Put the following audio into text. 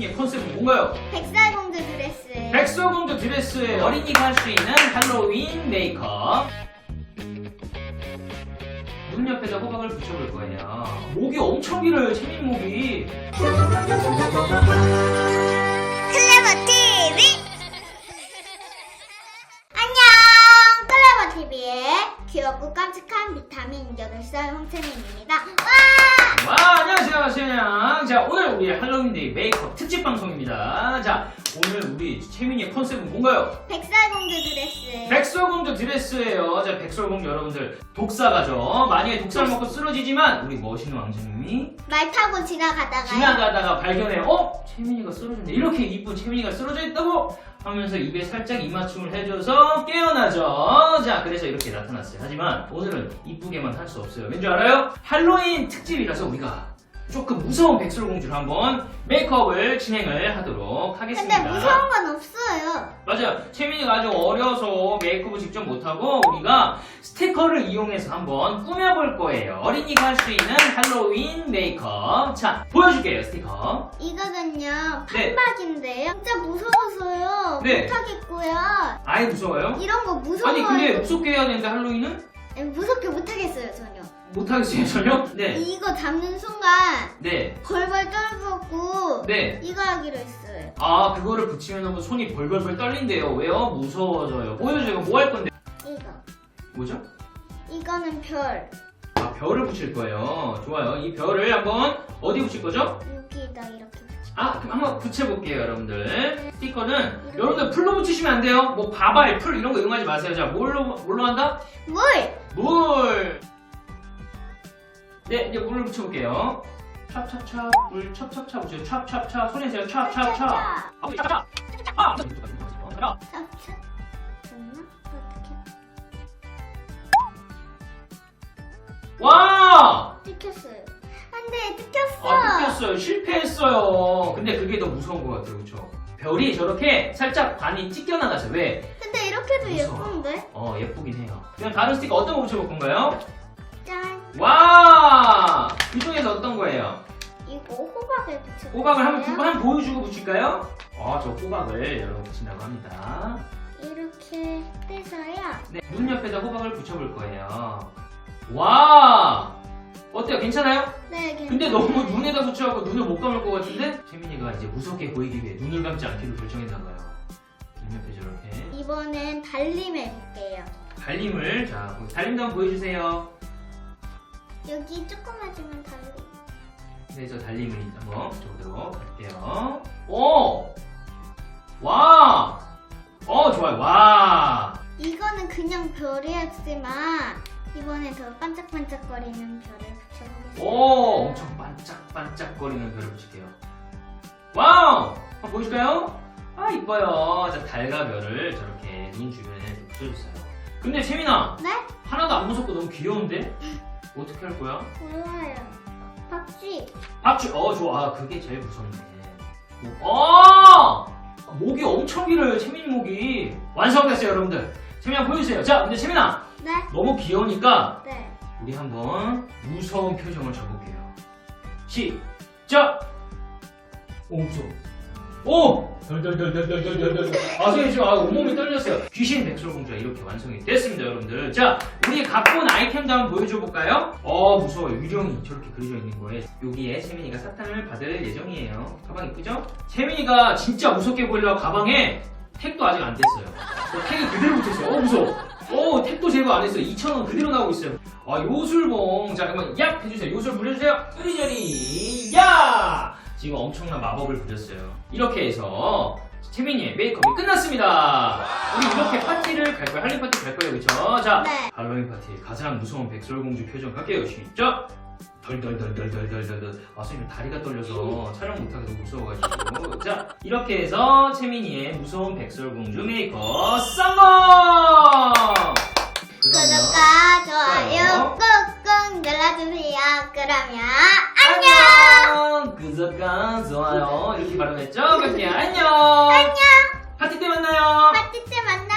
채민이의 컨셉은 뭔가요? 백설공주 드레스. 백설공주 드레스에 어린이가 할 수 있는 할로윈 메이크업. 눈 옆에다 호박을 붙여볼 거예요. 목이 엄청 길어요, 채민 목이. 클레버 TV. 안녕. 클레버 TV의 귀엽고 깜찍한 비타민 8살 홍채민입니다. 와! 와, 안녕하세요, 세양. 자, 오늘 우리 할로윈데이 메이크업 특집 방송입니다. 자, 오늘 우리 채민이의 컨셉은 뭔가요? 백설공주 드레스. 백설공주 드레스예요. 자, 백설공주 여러분들 독사가죠. 만약에 독사를 먹고 쓰러지지만 우리 멋있는 왕자님이 말 타고 지나가다가 지나가다가 발견해. 어? 채민이가 쓰러졌네. 이렇게 이쁜 채민이가 쓰러져 있다고 하면서 입에 살짝 입맞춤을 해줘서 깨어나죠. 자, 그래서 이렇게 나타났어요. 하지만 오늘은 이쁘게만 할 수 없어요. 왠지 알아요? 할로윈 특집이라서 우리가 조금 무서운 백설공주를 한번 메이크업을 진행을 하도록 하겠습니다. 근데 무서운 건 없어요. 맞아요. 채민이가 아주 어려서 메이크업을 직접 못하고 우리가 스티커를 이용해서 한번 꾸며볼 거예요. 어린이가 할 수 있는 할로윈 메이크업. 자, 보여줄게요, 스티커. 이거는요 네. 판박인데요. 진짜 무서워서요. 네. 못하겠고요. 아예 무서워요? 이런 거 무서워요. 아니, 근데 무섭게 해야 되는데 할로윈은? 무섭게 못하겠어요 전혀. 못하겠어요, 전혀? 네. 이거 잡는 순간 네. 벌벌 떨고 네. 이거 하기로 했어요. 아, 그거를 붙이면 너무 손이 벌벌벌 떨린대요. 왜요? 무서워져요. 보여줘요. 뭐 할 건데? 이거. 뭐죠? 이거는 별. 아, 별을 붙일 거예요. 좋아요. 이 별을 한번 어디 붙일 거죠? 여기다 이렇게. 아, 그럼 한번 붙여볼게요, 여러분들. 스티커는 여러분들 풀로 붙이시면 안 돼요. 뭐 바발, 풀 이런 거 이용하지 마세요. 자, 뭘로 뭘로 한다? 물! 물. 네, 이제 물을 붙여볼게요. 찹찹찹, 물 찹찹찹 붙여요. 찹찹찹, 손에 세요. 찹찹찹. 아, 찹찹찹. 아, 자. 찹찹. 와! 뜯겼어요. 안돼 뜯겼어. 아, 뜯겼어요. 실패했어요. 근데 그게 더 무서운 것 같아요, 그렇죠? 별이 저렇게 살짝 반이 찢겨나가서 왜? 근데 이렇게도 무서워. 예쁜데? 어, 예쁘긴 해요. 그냥 다른 스티커 어떤 거 붙여볼 건가요? 짠. 와! 이 중에서 어떤 거예요? 이거 호박을 붙여. 호박을 한번, 두- 한번 보여주고 붙일까요? 아, 저 호박을 여러분 붙인다고 합니다. 이렇게 떼서요. 네, 눈 옆에다 호박을 붙여볼 거예요. 와! 어때요? 괜찮아요? 네, 괜찮아요. 근데 너무 눈에다 붙여갖고 눈을 못 감을 것 같은데? 채민이가 이제 무섭게 보이기 위해 눈을 감지 않기로 결정했나봐요. 눈 옆에 저렇게. 이번엔 달림 해볼게요. 달림을, 자, 달림도 한번 보여주세요. 여기 조그마지만 달림. 네, 저 달림을 한번 붙여보도록 할게요. 오! 와! 어, 좋아요. 와! 이거는 그냥 별이었지만 이번에 더 반짝반짝거리는 별을 붙여보겠습니다. 오! 엄청 반짝반짝거리는 별을 붙일게요. 와우! 한번 보여줄까요? 아, 이뻐요. 자, 달과 별을 저렇게 눈 주변에 좀 붙여줬어요. 근데 채민아, 네? 하나도 안 무섭고 너무 귀여운데? 어떻게 할 거야? 몰라요. 박쥐. 박쥐, 어, 좋아. 아, 그게 제일 무섭네. 목- 어! 목이 엄청 길어요, 채민이 목이. 완성됐어요, 여러분들. 채민아, 보여주세요. 자, 근데 채민아, 네? 너무 귀여우니까 네. 우리 한번 무서운 표정을 줘볼게요. 시작! 오, 무서워. 오! 덜덜덜덜덜덜덜. 아, 선생님 지금 아, 온몸이 떨렸어요. 귀신 백설공주가 이렇게 완성이 됐습니다, 여러분들. 자, 우리 갖고 온 아이템도 한번 보여줘 볼까요? 어, 무서워요. 유령이 저렇게 그려져 있는 거예요. 여기에 채민이가 사탕을 받을 예정이에요. 가방 이쁘죠? 채민이가 진짜 무섭게 보이려고 가방에 택도 아직 안 됐어요. 어, 택이 그대로 붙었어요. 어, 무서워. 어, 택도 제거 안 했어요. 2,000원 그대로 나오고 있어요. 아, 요술봉. 자, 한번 얍! 해주세요. 요술 부려주세요. 으리저리, 야! 지금 엄청난 마법을 부렸어요. 이렇게 해서 채민이의 메이크업이 끝났습니다. 우리 이렇게 파티를 갈 거예요. 할로윈 파티 갈 거예요. 그쵸? 자, 네. 할로윈 파티 가장 무서운 백설공주 표정 갈게요. 시작! 덜덜덜덜덜덜덜. 아, 선생님 다리가 떨려서 촬영 못하게 무서워가지고. 자, 이렇게 해서 채민이의 무서운 백설공주 메이크업 구독과 좋아요 이렇게 발음했죠? 그렇게 안녕! 안녕! 파티 때 만나요! 파티 때 만나요.